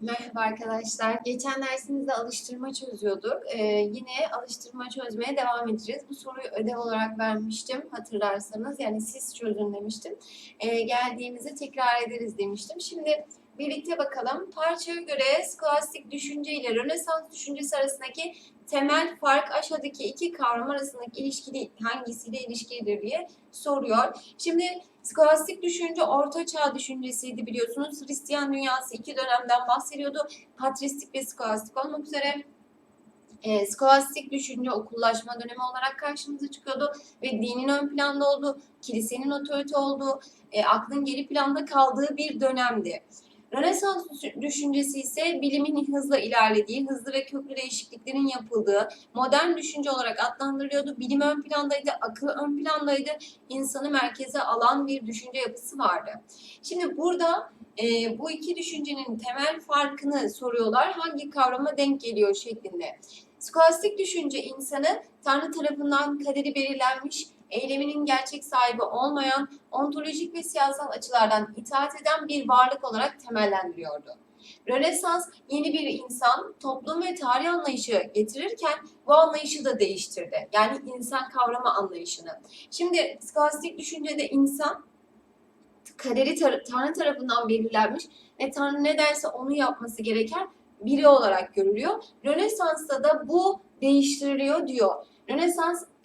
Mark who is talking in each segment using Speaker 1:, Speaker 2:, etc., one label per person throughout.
Speaker 1: Merhaba arkadaşlar. Geçen dersimizde alıştırma çözüyorduk. Ee, yine alıştırma çözmeye devam edeceğiz. Bu soruyu ödev olarak vermiştim hatırlarsanız. Yani siz çözün demiştim. Ee, geldiğimizde tekrar ederiz demiştim. Şimdi birlikte bakalım. Parçaya göre skolastik düşünce ile Rönesans düşüncesi arasındaki temel fark aşağıdaki iki kavram arasındaki ilişkili hangisiyle ilişkilidir diye soruyor. Şimdi Skolastik düşünce orta çağ düşüncesiydi biliyorsunuz. Hristiyan dünyası iki dönemden bahsediyordu. Patristik ve skolastik olmak üzere. E, skolastik düşünce okullaşma dönemi olarak karşımıza çıkıyordu ve dinin ön planda olduğu, kilisenin otorite olduğu, e, aklın geri planda kaldığı bir dönemdi. Rönesans düşüncesi ise bilimin hızla ilerlediği, hızlı ve köklü değişikliklerin yapıldığı, modern düşünce olarak adlandırılıyordu. Bilim ön plandaydı, akıl ön plandaydı, insanı merkeze alan bir düşünce yapısı vardı. Şimdi burada e, bu iki düşüncenin temel farkını soruyorlar. Hangi kavrama denk geliyor şeklinde. Skolastik düşünce insanı Tanrı tarafından kaderi belirlenmiş, eyleminin gerçek sahibi olmayan, ontolojik ve siyasal açılardan itaat eden bir varlık olarak temellendiriyordu. Rönesans yeni bir insan, toplum ve tarih anlayışı getirirken bu anlayışı da değiştirdi. Yani insan kavramı anlayışını. Şimdi skolastik düşüncede insan kaderi tar- Tanrı tarafından belirlenmiş ve Tanrı ne derse onu yapması gereken biri olarak görülüyor. Rönesans'ta da bu değiştiriliyor diyor.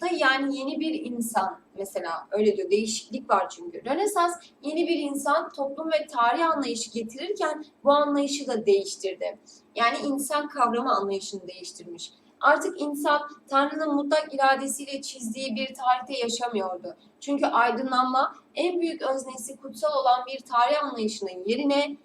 Speaker 1: Rönesans'ta yani yeni bir insan mesela öyle diyor değişiklik var çünkü. Rönesans yeni bir insan toplum ve tarih anlayışı getirirken bu anlayışı da değiştirdi. Yani insan kavramı anlayışını değiştirmiş. Artık insan Tanrı'nın mutlak iradesiyle çizdiği bir tarihte yaşamıyordu. Çünkü aydınlanma en büyük öznesi kutsal olan bir tarih anlayışının yerine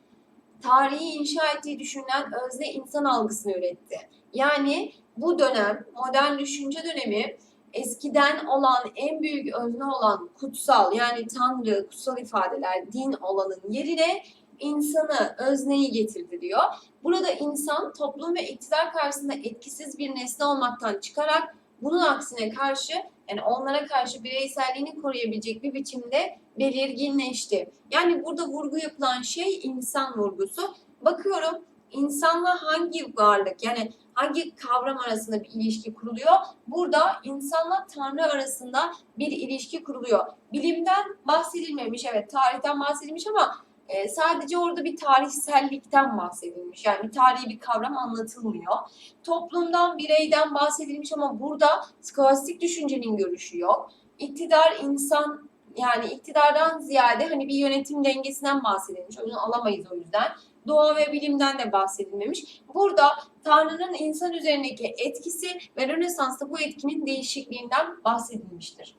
Speaker 1: tarihi inşa ettiği düşünülen özne insan algısını üretti. Yani bu dönem, modern düşünce dönemi eskiden olan en büyük özne olan kutsal yani tanrı, kutsal ifadeler, din olanın yerine insanı, özneyi getirdi diyor. Burada insan toplum ve iktidar karşısında etkisiz bir nesne olmaktan çıkarak bunun aksine karşı yani onlara karşı bireyselliğini koruyabilecek bir biçimde belirginleşti. Yani burada vurgu yapılan şey insan vurgusu. Bakıyorum insanla hangi varlık yani hangi kavram arasında bir ilişki kuruluyor? Burada insanla Tanrı arasında bir ilişki kuruluyor. Bilimden bahsedilmemiş, evet tarihten bahsedilmiş ama e, sadece orada bir tarihsellikten bahsedilmiş. Yani bir tarihi bir kavram anlatılmıyor. Toplumdan, bireyden bahsedilmiş ama burada skolastik düşüncenin görüşü yok. İktidar insan yani iktidardan ziyade hani bir yönetim dengesinden bahsedilmiş. Onu alamayız o yüzden. Doğa ve bilimden de bahsedilmemiş. Burada Tanrı'nın insan üzerindeki etkisi ve Rönesans'ta bu etkinin değişikliğinden bahsedilmiştir.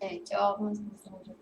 Speaker 1: Evet cevabımız bu olacak.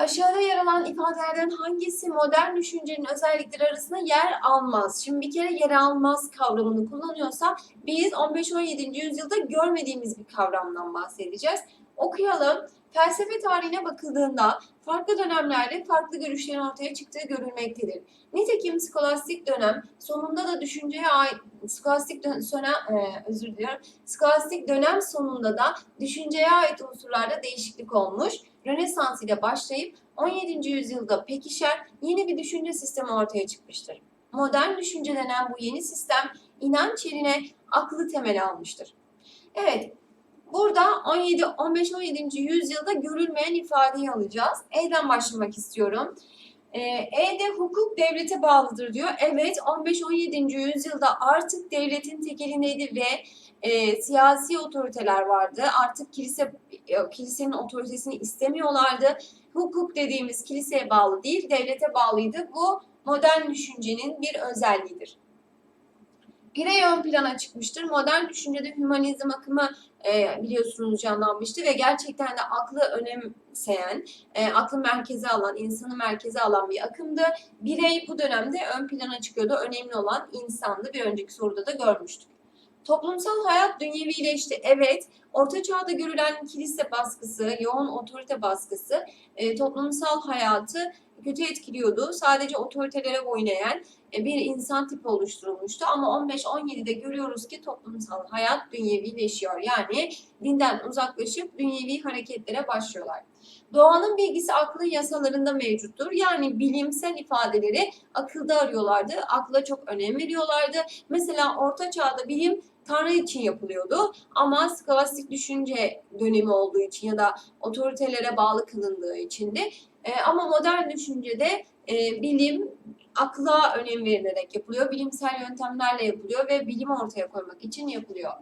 Speaker 1: Aşağıda yer alan ifadelerden hangisi modern düşüncenin özellikleri arasında yer almaz? Şimdi bir kere yer almaz kavramını kullanıyorsa biz 15-17. yüzyılda görmediğimiz bir kavramdan bahsedeceğiz. Okuyalım. Felsefe tarihine bakıldığında farklı dönemlerde farklı görüşlerin ortaya çıktığı görülmektedir. Nitekim skolastik dönem sonunda da düşünceye ait skolastik dönem, e, özür diliyorum. Skolastik dönem sonunda da düşünceye ait unsurlarda değişiklik olmuş. Rönesans ile başlayıp 17. yüzyılda pekişer yeni bir düşünce sistemi ortaya çıkmıştır. Modern düşünce denen bu yeni sistem inanç yerine aklı temel almıştır. Evet, Burada 17 15 17. yüzyılda görülmeyen ifadeyi alacağız. E'den başlamak istiyorum. Ee, E'de hukuk devlete bağlıdır diyor. Evet 15-17. yüzyılda artık devletin tekelindeydi ve e, siyasi otoriteler vardı. Artık kilise e, kilisenin otoritesini istemiyorlardı. Hukuk dediğimiz kiliseye bağlı değil, devlete bağlıydı. Bu modern düşüncenin bir özelliğidir. Birey ön plana çıkmıştır. Modern düşüncede hümanizm akımı e, biliyorsunuz canlanmıştı ve gerçekten de aklı önemseyen, e, aklı merkeze alan, insanı merkeze alan bir akımdı. Birey bu dönemde ön plana çıkıyordu. Önemli olan insandı. Bir önceki soruda da görmüştük. Toplumsal hayat dünyevileşti. Evet, Orta Çağ'da görülen kilise baskısı, yoğun otorite baskısı e, toplumsal hayatı kötü etkiliyordu. Sadece otoritelere boyun eğen e, bir insan tipi oluşturulmuştu. Ama 15-17'de görüyoruz ki toplumsal hayat dünyevileşiyor. Yani dinden uzaklaşıp dünyevi hareketlere başlıyorlar. Doğanın bilgisi aklın yasalarında mevcuttur. Yani bilimsel ifadeleri akılda arıyorlardı. Akla çok önem veriyorlardı. Mesela Orta Çağ'da bilim Tanrı için yapılıyordu ama skolastik düşünce dönemi olduğu için ya da otoritelere bağlı kılındığı için de e, ama modern düşüncede e, bilim akla önem verilerek yapılıyor, bilimsel yöntemlerle yapılıyor ve bilimi ortaya koymak için yapılıyor.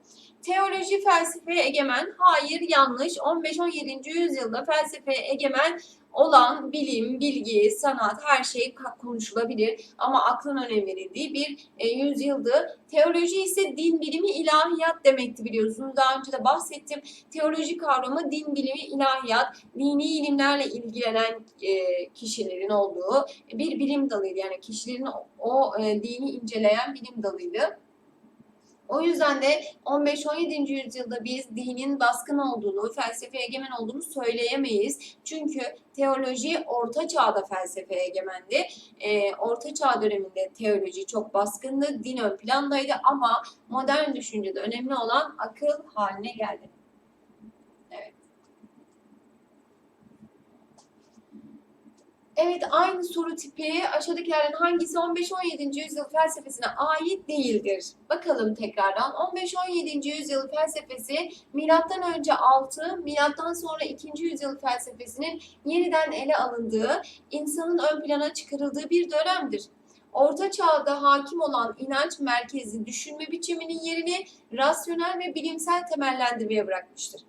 Speaker 1: Teoloji felsefeye egemen, hayır yanlış. 15-17. yüzyılda felsefeye egemen olan bilim, bilgi, sanat her şey konuşulabilir ama aklın önem verildiği bir e, yüzyıldı. Teoloji ise din bilimi ilahiyat demekti biliyorsunuz. Daha önce de bahsettim. Teoloji kavramı din bilimi ilahiyat, dini ilimlerle ilgilenen e, kişilerin olduğu bir bilim dalıydı. Yani kişilerin o, o e, dini inceleyen bilim dalıydı. O yüzden de 15-17. yüzyılda biz dinin baskın olduğunu, felsefeye egemen olduğunu söyleyemeyiz. Çünkü teoloji orta çağda felsefeye egemendi. Ee, orta çağ döneminde teoloji çok baskındı, din ön plandaydı ama modern düşüncede önemli olan akıl haline geldi. Evet. Evet aynı soru tipi aşağıdakilerden hangisi 15-17. yüzyıl felsefesine ait değildir? Bakalım tekrardan. 15-17. yüzyıl felsefesi milattan önce 6, milattan sonra 2. yüzyıl felsefesinin yeniden ele alındığı, insanın ön plana çıkarıldığı bir dönemdir. Orta çağda hakim olan inanç merkezli düşünme biçiminin yerini rasyonel ve bilimsel temellendirmeye bırakmıştır.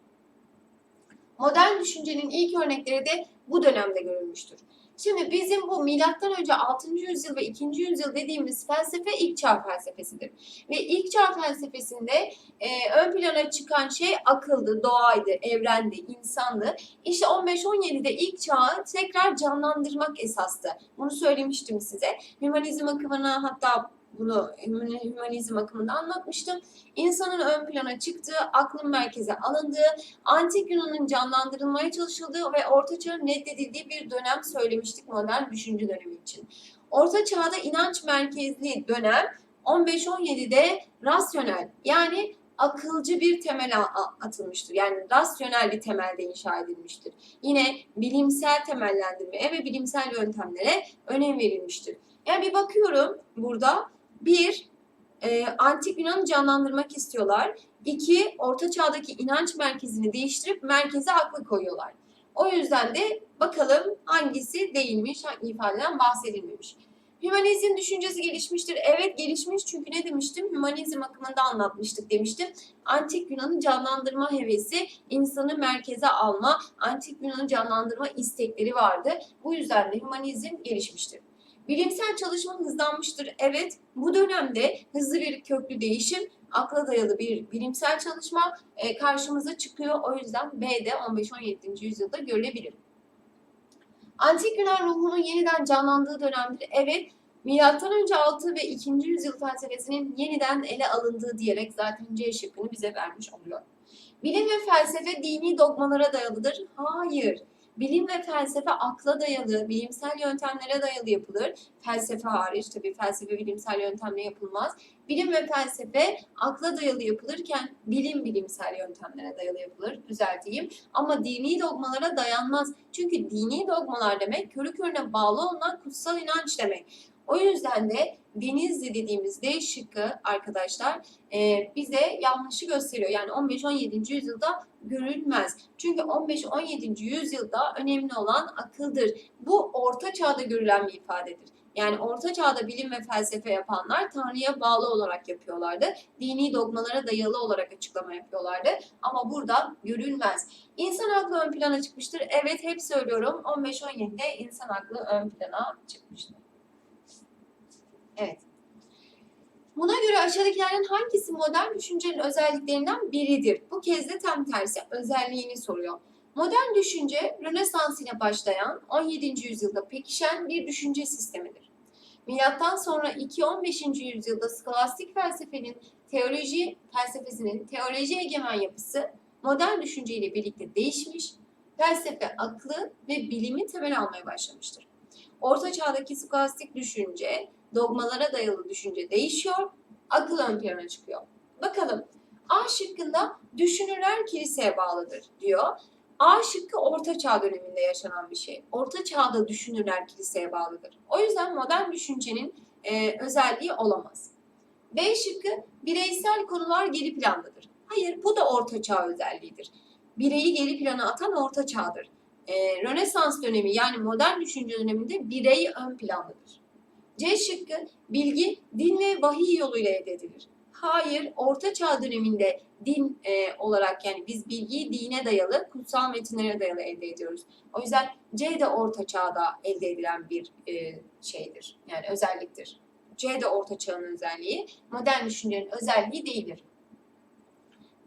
Speaker 1: Modern düşüncenin ilk örnekleri de bu dönemde görülmüştür. Şimdi bizim bu milattan önce 6. yüzyıl ve 2. yüzyıl dediğimiz felsefe ilk çağ felsefesidir. Ve ilk çağ felsefesinde e, ön plana çıkan şey akıldı, doğaydı, evrendi, insandı. İşte 15-17'de ilk çağı tekrar canlandırmak esastı. Bunu söylemiştim size. Hümanizm akımına hatta bunu hümanizm akımında anlatmıştım. İnsanın ön plana çıktığı, aklın merkeze alındığı, antik Yunan'ın canlandırılmaya çalışıldığı ve Orta Çağ'ın reddedildiği bir dönem söylemiştik modern düşünce dönemi için. Orta Çağ'da inanç merkezli dönem 15-17'de rasyonel yani akılcı bir temel atılmıştır. Yani rasyonel bir temelde inşa edilmiştir. Yine bilimsel temellendirmeye ve bilimsel yöntemlere önem verilmiştir. Yani bir bakıyorum burada bir, e, antik Yunan'ı canlandırmak istiyorlar. İki, orta çağdaki inanç merkezini değiştirip merkeze aklı koyuyorlar. O yüzden de bakalım hangisi değilmiş, hangi ifadeden bahsedilmemiş. Hümanizm düşüncesi gelişmiştir. Evet gelişmiş çünkü ne demiştim? Hümanizm akımında anlatmıştık demiştim. Antik Yunan'ı canlandırma hevesi, insanı merkeze alma, antik Yunan'ı canlandırma istekleri vardı. Bu yüzden de hümanizm gelişmiştir. Bilimsel çalışma hızlanmıştır. Evet, bu dönemde hızlı bir köklü değişim, akla dayalı bir bilimsel çalışma e, karşımıza çıkıyor. O yüzden B'de 15-17. yüzyılda görülebilir. Antik Yunan ruhunun yeniden canlandığı dönemdir. Evet, Milattan önce 6 ve 2. yüzyıl felsefesinin yeniden ele alındığı diyerek zaten C şıkkını bize vermiş oluyor. Bilim ve felsefe dini dogmalara dayalıdır. Hayır. Bilim ve felsefe akla dayalı, bilimsel yöntemlere dayalı yapılır. Felsefe hariç, tabii felsefe bilimsel yöntemle yapılmaz. Bilim ve felsefe akla dayalı yapılırken bilim bilimsel yöntemlere dayalı yapılır, düzelteyim. Ama dini dogmalara dayanmaz. Çünkü dini dogmalar demek körü körüne bağlı olunan kutsal inanç demek. O yüzden de Denizli dediğimiz D şıkkı arkadaşlar e, bize yanlışı gösteriyor. Yani 15-17. yüzyılda görülmez. Çünkü 15-17. yüzyılda önemli olan akıldır. Bu orta çağda görülen bir ifadedir. Yani orta çağda bilim ve felsefe yapanlar Tanrı'ya bağlı olarak yapıyorlardı. Dini dogmalara dayalı olarak açıklama yapıyorlardı. Ama burada görülmez. İnsan aklı ön plana çıkmıştır. Evet hep söylüyorum 15-17'de insan aklı ön plana çıkmıştır. Evet. Buna göre aşağıdakilerden hangisi modern düşüncenin özelliklerinden biridir? Bu kez de tam tersi özelliğini soruyor. Modern düşünce Rönesans ile başlayan 17. yüzyılda pekişen bir düşünce sistemidir. Milattan sonra 2-15. yüzyılda skolastik felsefenin teoloji felsefesinin teoloji egemen yapısı modern düşünceyle birlikte değişmiş, felsefe aklı ve bilimi temel almaya başlamıştır. Orta çağdaki skolastik düşünce dogmalara dayalı düşünce değişiyor, akıl ön plana çıkıyor. Bakalım A şıkkında düşünürler kiliseye bağlıdır diyor. A şıkkı Orta Çağ döneminde yaşanan bir şey. Orta Çağ'da düşünürler kiliseye bağlıdır. O yüzden modern düşüncenin e, özelliği olamaz. B şıkkı bireysel konular geri plandadır. Hayır bu da Orta Çağ özelliğidir. Bireyi geri plana atan Orta Çağ'dır. E, Rönesans dönemi yani modern düşünce döneminde birey ön plandadır. C şıkkı bilgi din ve vahiy yoluyla elde edilir. Hayır, Orta Çağ döneminde din e, olarak yani biz bilgiyi dine dayalı, kutsal metinlere dayalı elde ediyoruz. O yüzden C de Orta Çağ'da elde edilen bir e, şeydir, yani özelliktir. C de Orta Çağ'ın özelliği, modern düşüncenin özelliği değildir.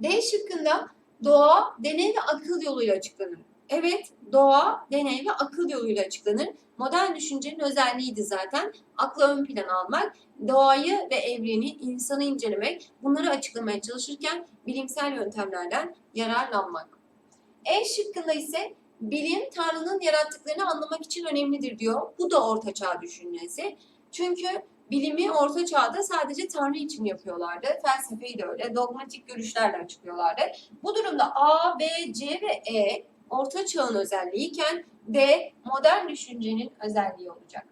Speaker 1: D şıkkında doğa, deney ve akıl yoluyla açıklanır. Evet, doğa, deney ve akıl yoluyla açıklanır. Modern düşüncenin özelliğiydi zaten. Aklı ön plana almak, doğayı ve evreni, insanı incelemek, bunları açıklamaya çalışırken bilimsel yöntemlerden yararlanmak. E şıkkında ise bilim Tanrı'nın yarattıklarını anlamak için önemlidir diyor. Bu da Orta Çağ düşüncesi. Çünkü bilimi Orta Çağ'da sadece Tanrı için yapıyorlardı. Felsefeyi de öyle. Dogmatik görüşlerle açıklıyorlardı. Bu durumda A, B, C ve E Orta Çağ'ın özelliğiyken D modern düşüncenin özelliği olacak.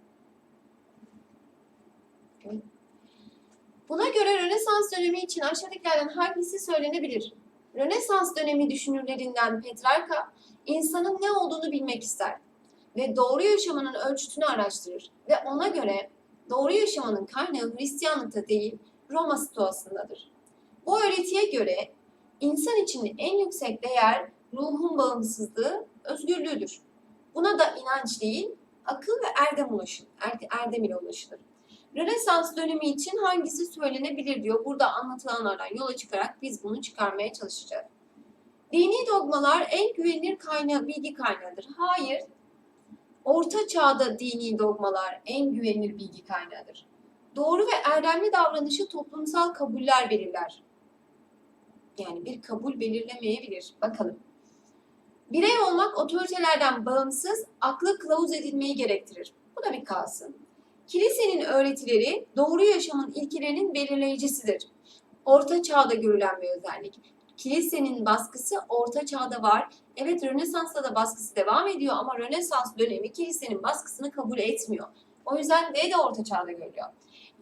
Speaker 1: Buna göre Rönesans dönemi için aşağıdakilerden hangisi söylenebilir? Rönesans dönemi düşünürlerinden Petrarca, insanın ne olduğunu bilmek ister ve doğru yaşamanın ölçütünü araştırır ve ona göre doğru yaşamanın kaynağı Hristiyanlıkta değil, Roma stoasındadır. Bu öğretiye göre insan için en yüksek değer ruhun bağımsızlığı, özgürlüğüdür. Buna da inanç değil, akıl ve erdem ulaşır, erde, erdem ile ulaşılır. Rönesans dönemi için hangisi söylenebilir diyor. Burada anlatılanlardan yola çıkarak biz bunu çıkarmaya çalışacağız. Dini dogmalar en güvenilir kaynağı, bilgi kaynağıdır. Hayır, Orta Çağ'da dini dogmalar en güvenilir bilgi kaynağıdır. Doğru ve erdemli davranışı toplumsal kabuller belirler. Yani bir kabul belirlemeyebilir. Bakalım. Birey olmak otoritelerden bağımsız, aklı kılavuz edilmeyi gerektirir. Bu da bir kalsın. Kilisenin öğretileri doğru yaşamın ilkelerinin belirleyicisidir. Orta çağda görülen bir özellik. Kilisenin baskısı orta çağda var. Evet Rönesans'ta da baskısı devam ediyor ama Rönesans dönemi kilisenin baskısını kabul etmiyor. O yüzden ne de orta çağda görülüyor.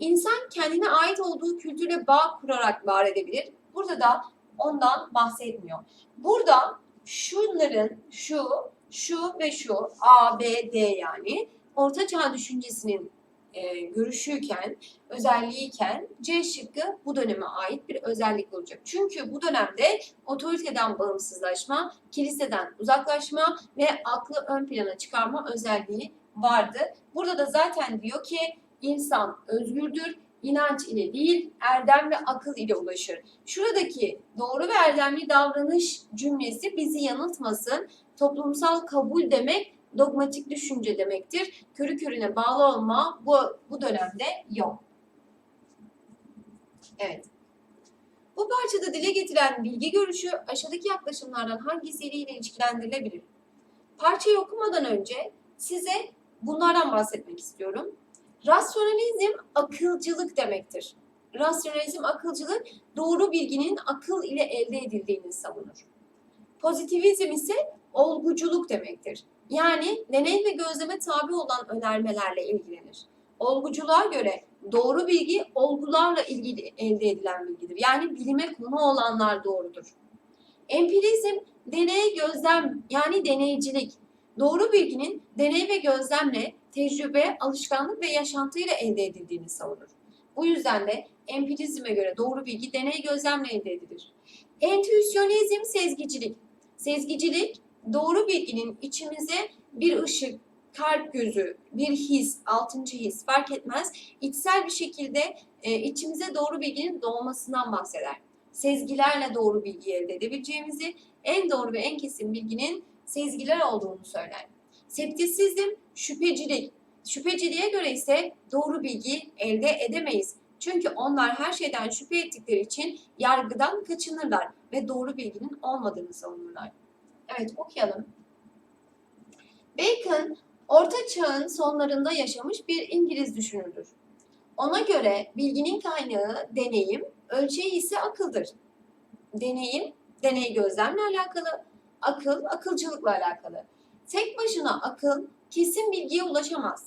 Speaker 1: İnsan kendine ait olduğu kültürle bağ kurarak var edebilir. Burada da ondan bahsetmiyor. Burada şunların şu, şu ve şu A, B, D yani orta çağ düşüncesinin e, görüşüyken, özelliğiyken C şıkkı bu döneme ait bir özellik olacak. Çünkü bu dönemde otoriteden bağımsızlaşma, kiliseden uzaklaşma ve aklı ön plana çıkarma özelliği vardı. Burada da zaten diyor ki insan özgürdür, inanç ile değil, erdem ve akıl ile ulaşır. Şuradaki doğru ve erdemli davranış cümlesi bizi yanıltmasın. Toplumsal kabul demek dogmatik düşünce demektir. Körü körüne bağlı olma bu, bu dönemde yok. Evet. Bu parçada dile getirilen bilgi görüşü aşağıdaki yaklaşımlardan hangisiyle ilişkilendirilebilir? Parçayı okumadan önce size bunlardan bahsetmek istiyorum. Rasyonalizm akılcılık demektir. Rasyonalizm akılcılık doğru bilginin akıl ile elde edildiğini savunur. Pozitivizm ise olguculuk demektir. Yani deney ve gözleme tabi olan önermelerle ilgilenir. Olguculuğa göre doğru bilgi olgularla ilgili elde edilen bilgidir. Yani bilime konu olanlar doğrudur. Empirizm deney gözlem yani deneycilik. Doğru bilginin deney ve gözlemle tecrübe, alışkanlık ve yaşantıyla elde edildiğini savunur. Bu yüzden de empirizme göre doğru bilgi deney gözlemle elde edilir. Entüisyonizm sezgicilik. Sezgicilik doğru bilginin içimize bir ışık, kalp gözü, bir his, altıncı his fark etmez. içsel bir şekilde e, içimize doğru bilginin doğmasından bahseder. Sezgilerle doğru bilgi elde edebileceğimizi, en doğru ve en kesin bilginin sezgiler olduğunu söyler. Septisizm, şüphecilik. Şüpheciliğe göre ise doğru bilgi elde edemeyiz. Çünkü onlar her şeyden şüphe ettikleri için yargıdan kaçınırlar ve doğru bilginin olmadığını savunurlar. Evet okuyalım. Bacon, Orta Çağ'ın sonlarında yaşamış bir İngiliz düşünürdür. Ona göre bilginin kaynağı deneyim, ölçeği ise akıldır. Deneyim, deney gözlemle alakalı, Akıl, akılcılıkla alakalı. Tek başına akıl kesin bilgiye ulaşamaz.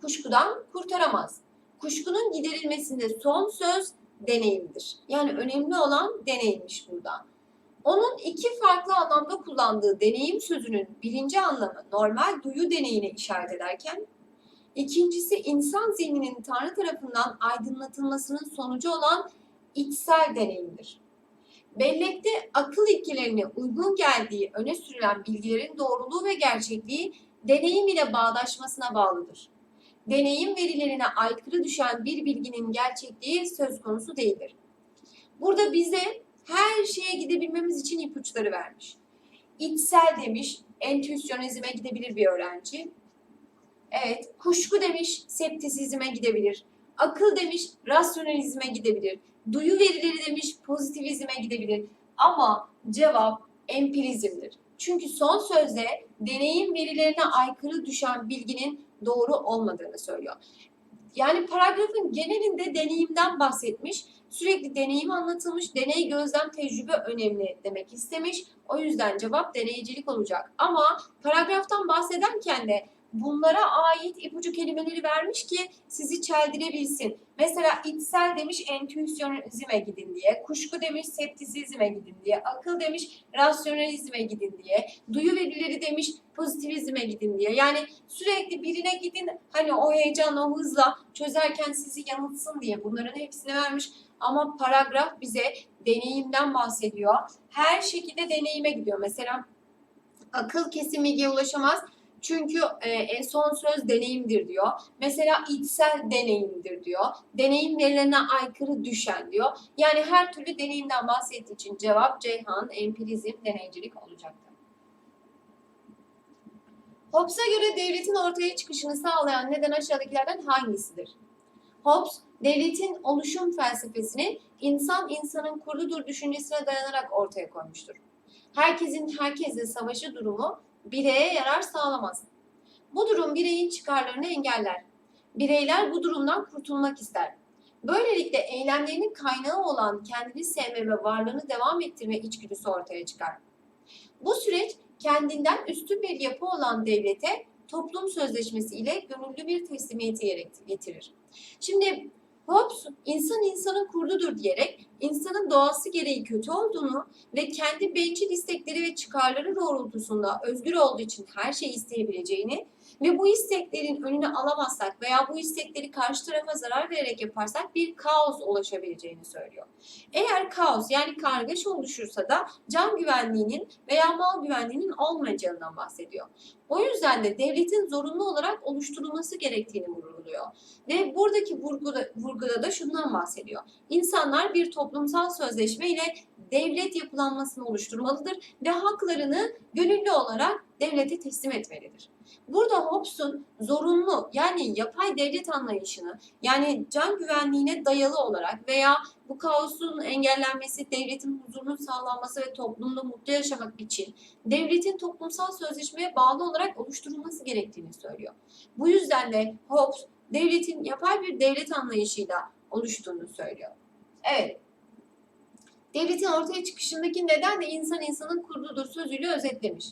Speaker 1: Kuşkudan kurtaramaz. Kuşkunun giderilmesinde son söz deneyimdir. Yani önemli olan deneyimmiş burada. Onun iki farklı anlamda kullandığı deneyim sözünün birinci anlamı normal duyu deneyine işaret ederken, ikincisi insan zihninin Tanrı tarafından aydınlatılmasının sonucu olan içsel deneyimdir. Bellekte akıl ilkelerine uygun geldiği öne sürülen bilgilerin doğruluğu ve gerçekliği deneyim ile bağdaşmasına bağlıdır. Deneyim verilerine aykırı düşen bir bilginin gerçekliği söz konusu değildir. Burada bize her şeye gidebilmemiz için ipuçları vermiş. İçsel demiş, entüisyonizme gidebilir bir öğrenci. Evet, kuşku demiş, septisizme gidebilir. Akıl demiş, rasyonalizme gidebilir. Duyu verileri demiş, pozitivizme gidebilir. Ama cevap empirizmdir. Çünkü son sözde deneyim verilerine aykırı düşen bilginin doğru olmadığını söylüyor. Yani paragrafın genelinde deneyimden bahsetmiş. Sürekli deneyim anlatılmış. Deney, gözlem, tecrübe önemli demek istemiş. O yüzden cevap deneyicilik olacak. Ama paragraftan bahsederken de bunlara ait ipucu kelimeleri vermiş ki sizi çeldirebilsin. Mesela içsel demiş entüisyonizme gidin diye, kuşku demiş septisizme gidin diye, akıl demiş rasyonalizme gidin diye, duyu verileri demiş pozitivizme gidin diye. Yani sürekli birine gidin hani o heyecan, o hızla çözerken sizi yanıltsın diye bunların hepsini vermiş. Ama paragraf bize deneyimden bahsediyor. Her şekilde deneyime gidiyor. Mesela akıl kesin bilgiye ulaşamaz. Çünkü e, son söz deneyimdir diyor. Mesela içsel deneyimdir diyor. Deneyim verilerine aykırı düşen diyor. Yani her türlü deneyimden bahsettiği için cevap Ceyhan, empirizm, deneycilik olacaktır. Hobbes'a göre devletin ortaya çıkışını sağlayan neden aşağıdakilerden hangisidir? Hobbes, devletin oluşum felsefesini insan insanın kuruludur düşüncesine dayanarak ortaya koymuştur. Herkesin herkesle savaşı durumu bireye yarar sağlamaz. Bu durum bireyin çıkarlarını engeller. Bireyler bu durumdan kurtulmak ister. Böylelikle eylemlerinin kaynağı olan kendini sevme ve varlığını devam ettirme içgüdüsü ortaya çıkar. Bu süreç kendinden üstün bir yapı olan devlete toplum sözleşmesi ile gönüllü bir teslimiyeti getirir. Şimdi Hobbes insan insanın kurdudur diyerek insanın doğası gereği kötü olduğunu ve kendi bencil istekleri ve çıkarları doğrultusunda özgür olduğu için her şeyi isteyebileceğini ve bu isteklerin önünü alamazsak veya bu istekleri karşı tarafa zarar vererek yaparsak bir kaos ulaşabileceğini söylüyor. Eğer kaos yani kargaşa oluşursa da can güvenliğinin veya mal güvenliğinin olmayacağından bahsediyor. O yüzden de devletin zorunlu olarak oluşturulması gerektiğini vurguluyor. Ve buradaki vurguda, vurguda da şundan bahsediyor. İnsanlar bir toplumsal sözleşme ile devlet yapılanmasını oluşturmalıdır ve haklarını gönüllü olarak devlete teslim etmelidir. Burada Hobbes'un zorunlu yani yapay devlet anlayışını yani can güvenliğine dayalı olarak veya bu kaosun engellenmesi, devletin huzurunun sağlanması ve toplumda mutlu yaşamak için devletin toplumsal sözleşmeye bağlı olarak oluşturulması gerektiğini söylüyor. Bu yüzden de Hobbes devletin yapay bir devlet anlayışıyla oluştuğunu söylüyor. Evet. Devletin ortaya çıkışındaki neden de insan insanın kurdudur sözüyle özetlemiş.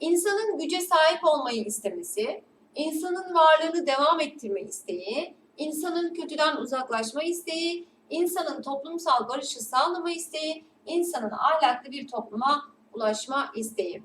Speaker 1: İnsanın güce sahip olmayı istemesi, insanın varlığını devam ettirme isteği, insanın kötüden uzaklaşma isteği, insanın toplumsal barışı sağlama isteği, insanın ahlaklı bir topluma ulaşma isteği.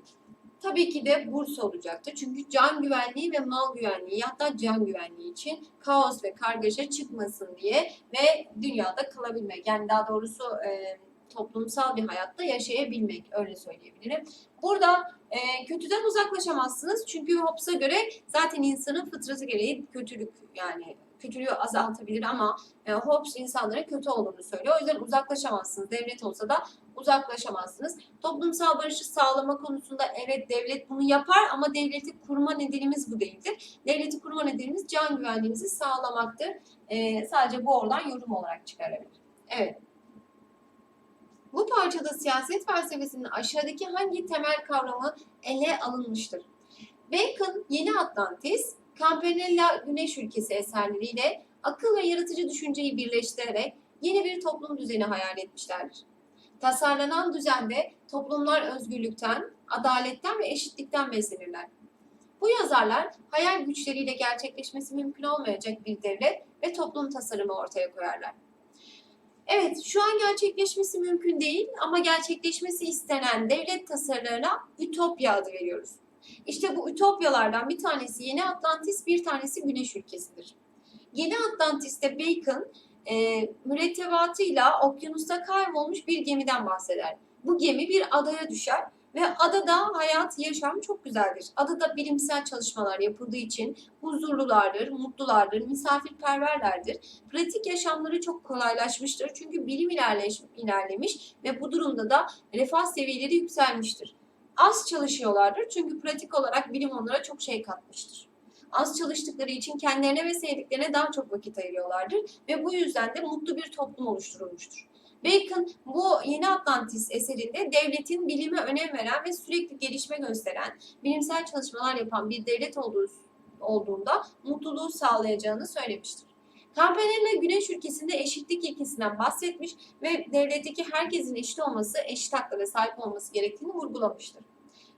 Speaker 1: Tabii ki de burs olacaktı. Çünkü can güvenliği ve mal güvenliği hatta can güvenliği için kaos ve kargaşa çıkmasın diye ve dünyada kalabilmek. Yani daha doğrusu e, toplumsal bir hayatta yaşayabilmek öyle söyleyebilirim. Burada e, kötüden uzaklaşamazsınız çünkü Hobbes'a göre zaten insanın fıtratı gereği kötülük yani kötülüğü azaltabilir ama e, Hobbes insanlara kötü olduğunu söylüyor. O yüzden uzaklaşamazsınız. Devlet olsa da uzaklaşamazsınız. Toplumsal barışı sağlama konusunda evet devlet bunu yapar ama devleti kurma nedenimiz bu değildir. Devleti kurma nedenimiz can güvenliğimizi sağlamaktır. E, sadece bu oradan yorum olarak çıkarabilir. Evet. Bu parçada siyaset felsefesinin aşağıdaki hangi temel kavramı ele alınmıştır? Bacon, Yeni Atlantis, Campanella Güneş Ülkesi eserleriyle akıl ve yaratıcı düşünceyi birleştirerek yeni bir toplum düzeni hayal etmişlerdir. Tasarlanan düzende toplumlar özgürlükten, adaletten ve eşitlikten beslenirler. Bu yazarlar hayal güçleriyle gerçekleşmesi mümkün olmayacak bir devlet ve toplum tasarımı ortaya koyarlar. Evet, şu an gerçekleşmesi mümkün değil ama gerçekleşmesi istenen devlet tasarılarına ütopya adı veriyoruz. İşte bu ütopyalardan bir tanesi Yeni Atlantis, bir tanesi Güneş ülkesidir. Yeni Atlantis'te Bacon e, mürettebatıyla okyanusta kaybolmuş bir gemiden bahseder. Bu gemi bir adaya düşer ve adada hayat, yaşam çok güzeldir. Adada bilimsel çalışmalar yapıldığı için huzurlulardır, mutlulardır, misafirperverlerdir. Pratik yaşamları çok kolaylaşmıştır çünkü bilim ilerleş, ilerlemiş ve bu durumda da refah seviyeleri yükselmiştir. Az çalışıyorlardır çünkü pratik olarak bilim onlara çok şey katmıştır. Az çalıştıkları için kendilerine ve sevdiklerine daha çok vakit ayırıyorlardır ve bu yüzden de mutlu bir toplum oluşturulmuştur. Bacon bu Yeni Atlantis eserinde devletin bilime önem veren ve sürekli gelişme gösteren, bilimsel çalışmalar yapan bir devlet olduğu, olduğunda mutluluğu sağlayacağını söylemiştir. Campanella Güneş ülkesinde eşitlik ilkesinden bahsetmiş ve devletteki herkesin eşit olması, eşit haklara sahip olması gerektiğini vurgulamıştır.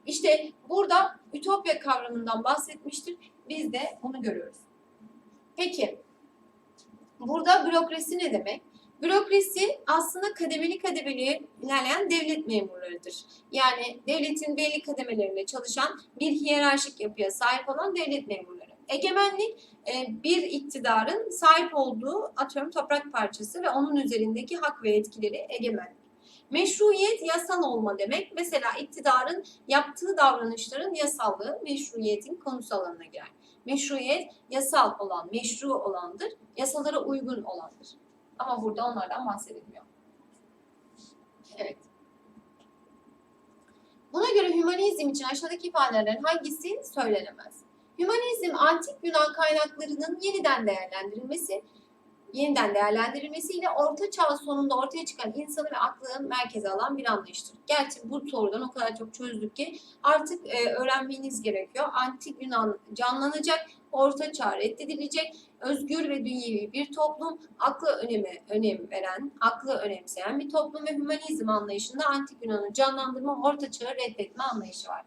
Speaker 1: İşte burada ütopya kavramından bahsetmiştir. Biz de onu görüyoruz. Peki, burada bürokrasi ne demek? Bürokrasi aslında kademeli kademeli ilerleyen devlet memurlarıdır. Yani devletin belli kademelerinde çalışan bir hiyerarşik yapıya sahip olan devlet memurları. Egemenlik e, bir iktidarın sahip olduğu atıyorum toprak parçası ve onun üzerindeki hak ve etkileri egemenlik. Meşruiyet yasal olma demek. Mesela iktidarın yaptığı davranışların yasallığı meşruiyetin konusu alanına girer. Meşruiyet yasal olan, meşru olandır, yasalara uygun olandır. Ama burada onlardan bahsedilmiyor. Evet. Buna göre hümanizm için aşağıdaki ifadelerin hangisi söylenemez? Hümanizm antik Yunan kaynaklarının yeniden değerlendirilmesi, yeniden değerlendirilmesiyle Orta Çağ sonunda ortaya çıkan insanı ve aklın merkeze alan bir anlayıştır. Gerçi bu sorudan o kadar çok çözdük ki artık e, öğrenmeniz gerekiyor. Antik Yunan canlanacak, Orta Çağ reddedilecek, özgür ve dünyevi bir toplum, aklı öneme önem veren, aklı önemseyen bir toplum ve hümanizm anlayışında Antik Yunan'ı canlandırma, Orta Çağ'ı reddetme anlayışı var.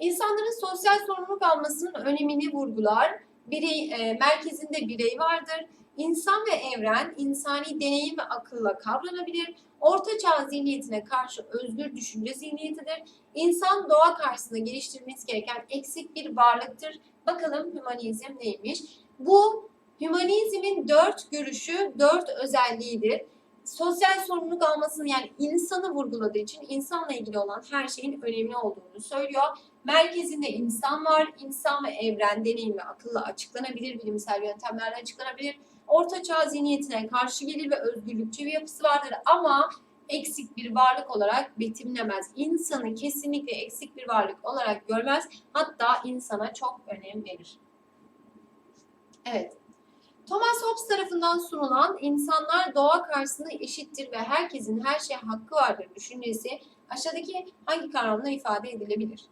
Speaker 1: İnsanların sosyal sorumluluk almasının önemini vurgular. Birey, e, merkezinde birey vardır. İnsan ve evren insani deneyim ve akılla kavranabilir. Orta çağ zihniyetine karşı özgür düşünce zihniyetidir. İnsan doğa karşısında geliştirmesi gereken eksik bir varlıktır. Bakalım hümanizm neymiş? Bu hümanizmin dört görüşü, dört özelliğidir. Sosyal sorumluluk almasını yani insanı vurguladığı için insanla ilgili olan her şeyin önemli olduğunu söylüyor. Merkezinde insan var. İnsan ve evren deneyim ve akılla açıklanabilir, bilimsel yöntemlerle açıklanabilir. Orta çağ zihniyetine karşı gelir ve özgürlükçü bir yapısı vardır ama eksik bir varlık olarak betimlemez. İnsanı kesinlikle eksik bir varlık olarak görmez. Hatta insana çok önem verir. Evet. Thomas Hobbes tarafından sunulan insanlar doğa karşısında eşittir ve herkesin her şeye hakkı vardır düşüncesi aşağıdaki hangi kavramla ifade edilebilir?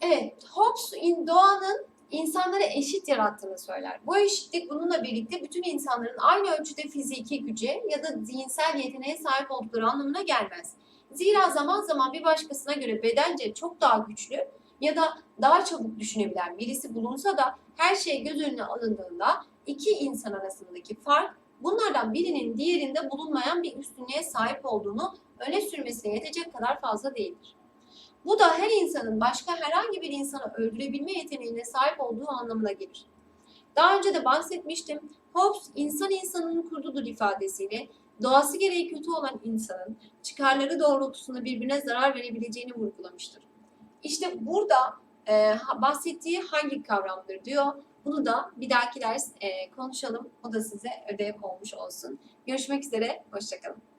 Speaker 1: Evet, Hobbes doğanın insanları eşit yarattığını söyler. Bu eşitlik bununla birlikte bütün insanların aynı ölçüde fiziki güce ya da zihinsel yeteneğe sahip oldukları anlamına gelmez. Zira zaman zaman bir başkasına göre bedence çok daha güçlü ya da daha çabuk düşünebilen birisi bulunsa da her şey göz önüne alındığında iki insan arasındaki fark bunlardan birinin diğerinde bulunmayan bir üstünlüğe sahip olduğunu öne sürmesine yetecek kadar fazla değildir. Bu da her insanın başka herhangi bir insanı öldürebilme yeteneğine sahip olduğu anlamına gelir. Daha önce de bahsetmiştim. Hobbes insan insanın kurdudur ifadesiyle doğası gereği kötü olan insanın çıkarları doğrultusunda birbirine zarar verebileceğini vurgulamıştır. İşte burada e, bahsettiği hangi kavramdır diyor. Bunu da bir dahaki ders e, konuşalım. O da size ödev olmuş olsun. Görüşmek üzere, hoşçakalın.